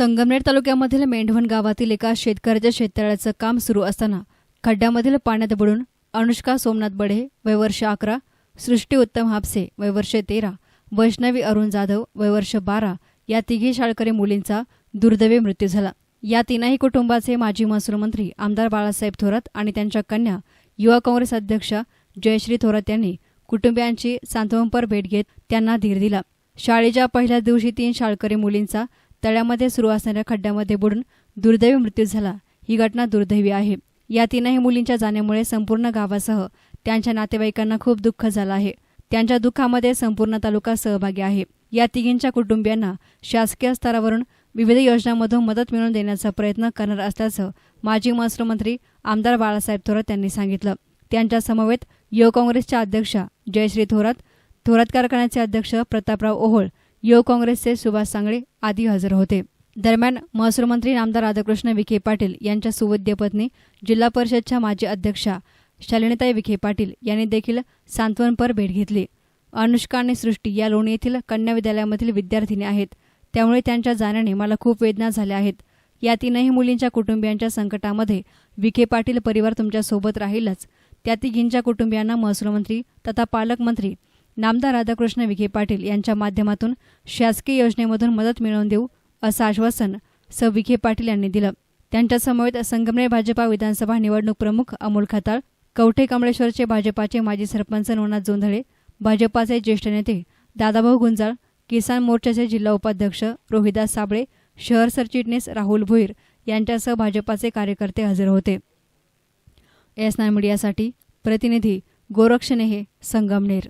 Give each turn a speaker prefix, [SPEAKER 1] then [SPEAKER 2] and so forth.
[SPEAKER 1] संगमनेर तालुक्यामधील मेंढवण गावातील एका शेतकऱ्याच्या शेततळ्याचं काम सुरू असताना खड्ड्यामधील पाण्यात बुडून अनुष्का सोमनाथ बडे वयवर्ष अकरा सृष्टी उत्तम हापसे वयवर्ष तेरा वैष्णवी अरुण जाधव वयवर्ष बारा या तिघी शाळकरी मुलींचा दुर्दैवी मृत्यू झाला. या तीनही कुटुंबाचे माजी महसूल मंत्री आमदार बाळासाहेब थोरात आणि त्यांच्या कन्या युवा काँग्रेस अध्यक्ष जयश्री थोरात यांनी कुटुंबियांची सांत्वनपर भेट घेत त्यांना धीर दिला. शाळेच्या पहिल्या दिवशी तीन शाळकरी मुलींचा तळ्यामध्ये सुरू असणाऱ्या खड्ड्यामध्ये बुडून दुर्दैवी मृत्यू झाला. ही घटना दुर्दैवी आहे. या तीनही मुलींच्या जाण्यामुळे संपूर्ण गावासह त्यांच्या नातेवाईकांना खूप दुःख झालं आहे. त्यांच्या दुःखामध्ये संपूर्ण तालुका सहभागी आहे. या तिघींच्या कुटुंबियांना शासकीय स्तरावरून विविध योजनांमधून मदत मिळवून देण्याचा प्रयत्न करणार असल्याचं माजी महसूल मंत्री आमदार बाळासाहेब थोरात यांनी सांगितलं. त्यांच्या समवेत युवक काँग्रेसच्या अध्यक्षा जयश्री थोरात थोरात कारखान्याचे अध्यक्ष प्रतापराव ओहोळ युवक काँग्रेसचे सुभाष सांगळे आदी हजर होते. दरम्यान महसूल मंत्री नामदार राधाकृष्ण विखे पाटील यांच्या सुवद्य पत्नी जिल्हा परिषदच्या माजी अध्यक्षा शालिनीताई विखे पाटील यांनी देखील सांत्वनपर भेट घेतली. अनुष्का आणि सृष्टी या लोणी येथील कन्या विद्यालयामधील विद्यार्थिनी आहेत. त्यामुळे त्यांच्या जाण्याने मला खूप वेदना झाल्या आहेत. या तीनही मुलींच्या कुटुंबियांच्या संकटामध्ये विखे पाटील परिवार तुमच्यासोबत राहीलच. त्या तिघींच्या कुटुंबियांना महसूलमंत्री तथा पालकमंत्री नामदार राधाकृष्ण विखे पाटील यांच्या माध्यमातून शासकीय योजनेमधून मदत मिळवून देऊ असं आश्वासन स विखे पाटील यांनी दिलं. त्यांच्यासमवेत संगमनेर भाजपा विधानसभा निवडणूक प्रमुख अमोल खताळ कवठे कमळेश्वरचे भाजपाचे माजी सरपंच नवनाथ जोंधळे भाजपाचे ज्येष्ठ नेते दादाभाऊ गुंजाळ किसान मोर्चाचे जिल्हा उपाध्यक्ष रोहिदास साबळे शहर सरचिटणीस राहुल भोईर यांच्यासह भाजपाचे कार्यकर्ते हजर होते. एस नाईन मीडियासाठी प्रतिनिधी गोरक्षनेहे संगमनेर.